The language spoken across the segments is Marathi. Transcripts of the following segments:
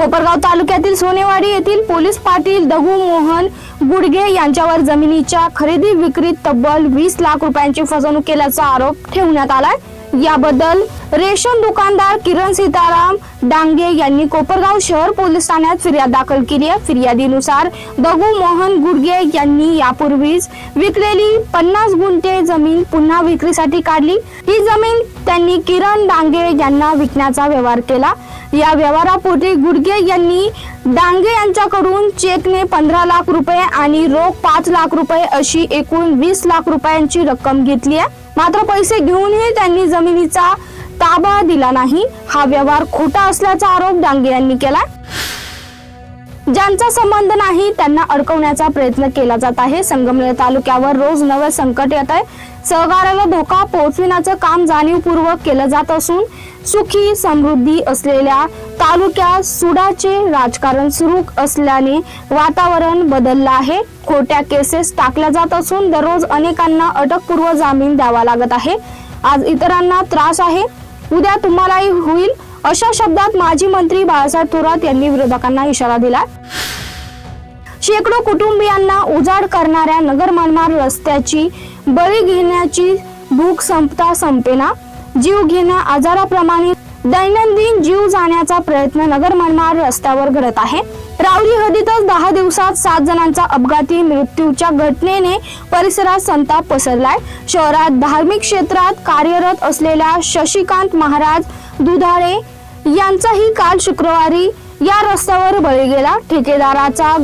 कोपरगाव तालुक्यातील सोनेवाडी येथील पोलीस पाटील दगू मोहन गुडगे यांच्यावर जमिनीच्या खरेदी विक्रीत तब्बल वीस लाख रुपयांची फसवणूक केल्याचा आरोप ठेवण्यात आलाय. याबद्दल रेशन दुकानदार किरण सीताराम डांगे यांनी कोपरगाव शहर पोलीस ठाण्यात फिर्याद दाखल केली आहे. फिर्यादीनुसार दगू मोहन गुडगे यांनी यापूर्वीच विकलेली पन्नास गुंठे जमीन पुन्हा विक्रीसाठी काढली. ही जमीन त्यांनी किरण डांगे यांना विकण्याचा व्यवहार केला. या व्यवहारापोटी गुडगे यांनी डांगे यांच्याकडून चेकने पंधरा लाख रुपये आणि रोख पाच लाख रुपये अशी एकूण वीस लाख रुपयांची रक्कम घेतली आहे. मात्र पैसे घेऊनही त्यांनी जमिनीचा ताबा दिला नाही. हा व्यवहार खोटा असल्याचा आरोप डांगे यांनी केला ज्यांचा संबंध नाही त्यांना अडकवण्याचा प्रयत्न केला जात आहे. संगमनेर तालुक्यावर रोज नवे संकट येत आहे. सहकार्याला धोका पोहोचविण्याचं काम जाणीवपूर्वक केलं जात असून सुखी समृद्धी असलेल्या तालुक्यात सुडाचे राजकारण सुरू असल्याने वातावरण बदललं आहे. खोट्या केसेस टाकल्या जात असून दररोज अनेकांना अटकपूर्व जामीन द्यावा लागत आहे. आज इतरांना त्रास आहे. उद्या तुम्हालाही होईल. अशा शब्दात माजी मंत्री बाळासाहेब थोरात यांनी विरोधकांना इशारा दिला. शेकडो कुटुंबियांना उजाड करणाऱ्या नगर रस्त्याची बळी घेण्याची भूक संपता संपेना. जीव घेण्या आजाराप्रमाणे दैनंदिन जीव जाण्याचा प्रयत्न नगर मनमाड रस्त्यावर घडत आहे. रावली हद्दीतच दहा दिवसात सात जणांचा अपघाती मृत्यूच्या घटनेने परिसरात संताप पसरलाय. शहरात धार्मिक क्षेत्रात कार्यरत असलेल्या शशिकांत महाराज दुधाळे यांचाही काल शुक्रवारी या रस्त्यावर बळी गेला. ठेकेदाराचा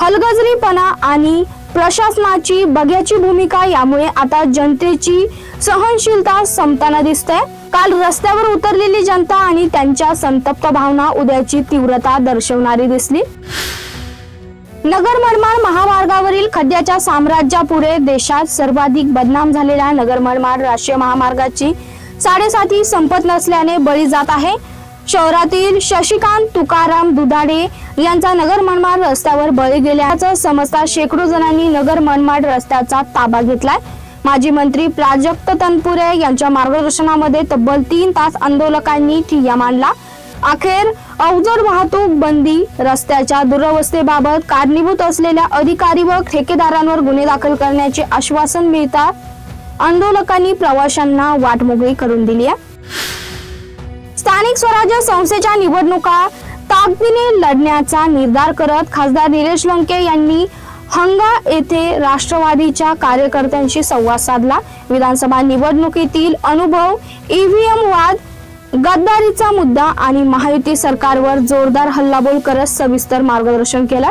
हलगजरीपणा आणि प्रशासनाची बघ्याची भूमिका यामुळे आता जनतेची सहनशीलता संपताना दिसते काल रस्त्यावर उतरलेली जनता आणि त्यांच्या संतप्त भावना उद्याची तीव्रता दर्शवणारी दिसली. नगर मनमाड महामार्गावरील खड्ड्याच्या साम्राज्यापुढे देशात सर्वाधिक बदनाम झालेल्या नगर मनमाड राष्ट्रीय महामार्गाची साडेसाती संपत नसल्याने बळी जात आहे. शहरातील शशिकांत तुकाराम दुधाडे यांचा नगर मनमाड रस्त्यावर बळी गेल्याचं समजता शेकडो जणांनी नगर मनमाड रस्त्याचा ताबा घेतलाय. माजी मंत्री प्राजक्त तनपुरे यांच्या मार्गदर्शनामध्ये तब्बल तीन तास आंदोलकांनी ठिय्या मांडला. अखेर अवजड वाहतूक बंदी रस्त्याच्या दुरवस्थेबाबत कारणीभूत असलेल्या अधिकारी व ठेकेदारांवर गुन्हे दाखल करण्याचे आश्वासन मिळता आंदोलकांनी प्रवाशांना वाट मोकळी करून दिली आहे. स्थानिक स्वराज्य संस्थेच्या निवडणुका ताकदीने लढण्याचा निर्धार करत खासदार निलेश लंके यांनी हंगा येथे राष्ट्रवादीच्या कार्यकर्त्यांशी संवाद साधला. विधानसभा निवडणुकीतील अनुभव ईव्हीएम वाद गद्दारीचा मुद्दा आणि महायुती सरकारवर जोरदार हल्लाबोल करत सविस्तर मार्गदर्शन केलं.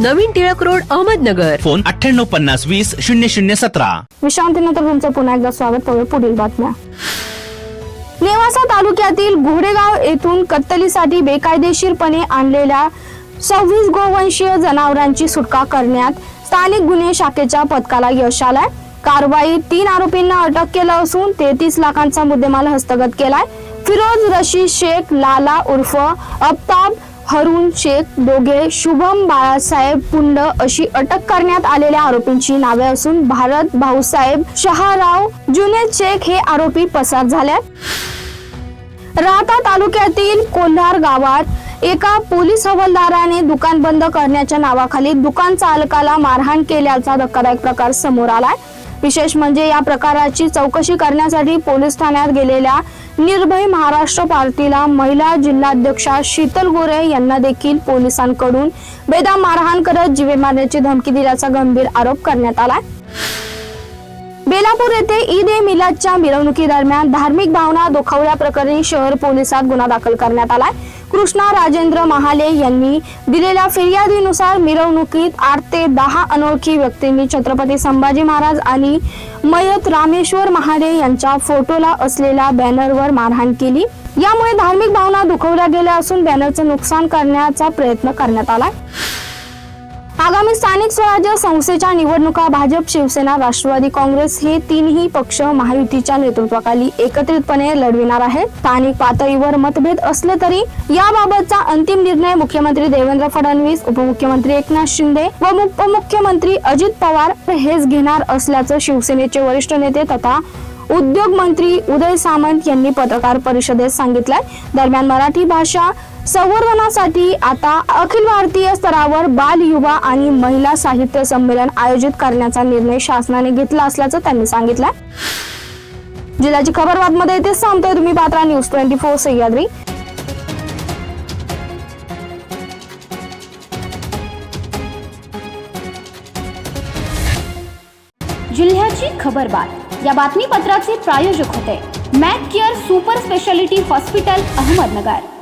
नवीन टिळक रोड अहमदनगर. फोन अठ्ठ्याण्णव पन्नास वीस शून्य शून्य सतरा. विश्रांतीनंतर तुमचं पुन्हा एकदा स्वागत करूया पुढील बातम्या. नेवासा तालुक्यातील घोडेगाव येथून कत्तलीसाठी बेकायदेशीरपणे आणलेल्या सव्वीस गोवंशीय जनावरांची सुटका करण्यात स्थानिक गुन्हे शाखेच्या पथकाला यश आलंय. कारवाईत तीन आरोपींना अटक केलं असून तेहतीस लाखांचा मुद्देमाल हस्तगत केलाय. फिरोज रशीद शेख लाला उर्फ अफ्ताब हरुण शेख दोघे शुभम बाळासाहेब पुंड अशी अटक करण्यात आलेल्या आरोपींची नावे असून भारत भाऊसाहेब शहाराव जुनेद शेख हे आरोपी पसार झाल्यात. राहता तालुक्यातील कोल्हार गावात एका पोलीस हवालदाराने दुकान बंद करण्याच्या नावाखाली दुकान चालकाला मारहाण केल्याचा धक्कादायक प्रकार समोर आलाय. विशेष म्हणजे या प्रकाराची चौकशी करण्यासाठी पोलीस ठाण्यात गेलेल्या निर्भय महाराष्ट्र पार्टीला महिला जिल्हाध्यक्षा शीतल गोरे यांना देखील पोलिसांकडून बेदाम मारहाण करत जीवे मारण्याची धमकी दिल्याचा गंभीर आरोप करण्यात आला बेलापूर येथे ईद ए मिलादच्या मिरवणुकीदरम्यान धार्मिक भावना दुखावल्याप्रकरणी शहर पोलिसात गुन्हा दाखल करण्यात आलाय. कृष्णा राजेंद्र महाले यांनी दिलेल्या फिर्यादीनुसार मिरवणुकीत आठ ते दहा अनोळखी व्यक्तींनी छत्रपती संभाजी महाराज आणि मयत रामेश्वर महाले यांच्या फोटोला असलेल्या बॅनरवर मारहाण केली. यामुळे धार्मिक भावना दुखवल्या गेल्या असून बॅनरचं नुकसान करण्याचा प्रयत्न करण्यात आला आगामी स्थानिक स्वराज्य संस्थेच्या निवडणुका भाजप शिवसेना राष्ट्रवादी काँग्रेस हे तीनही पक्ष महायुतीच्या नेतृत्वाखाली एकत्रितपणे लढविणार आहेत. स्थानिक पातळीवर मतभेद असले तरी याबाबतचा अंतिम निर्णय मुख्यमंत्री देवेंद्र फडणवीस उपमुख्यमंत्री एकनाथ शिंदे व उपमुख्यमंत्री अजित पवार हेच घेणार असल्याचं शिवसेनेचे वरिष्ठ नेते तथा उद्योग मंत्री उदय सामंत यांनी पत्रकार परिषदेत सांगितलंय. दरम्यान मराठी भाषा संवर्धनासाठी आता अखिल भारतीय स्तरावर बाल युवा आणि महिला साहित्य संमेलन आयोजित करण्याचा निर्णय शासनाने घेतला असल्याचं त्यांनी सांगितलंय. जिल्ह्याची खबर बातमध्ये येते सांगतोय तुम्ही पात्रा न्यूज ट्वेंटी फोर सह्याद्री. जिल्ह्याची खबरबात या बातमीपत्राचे प्रायोजक होते. Mac care super speciality hospital Ahmednagar.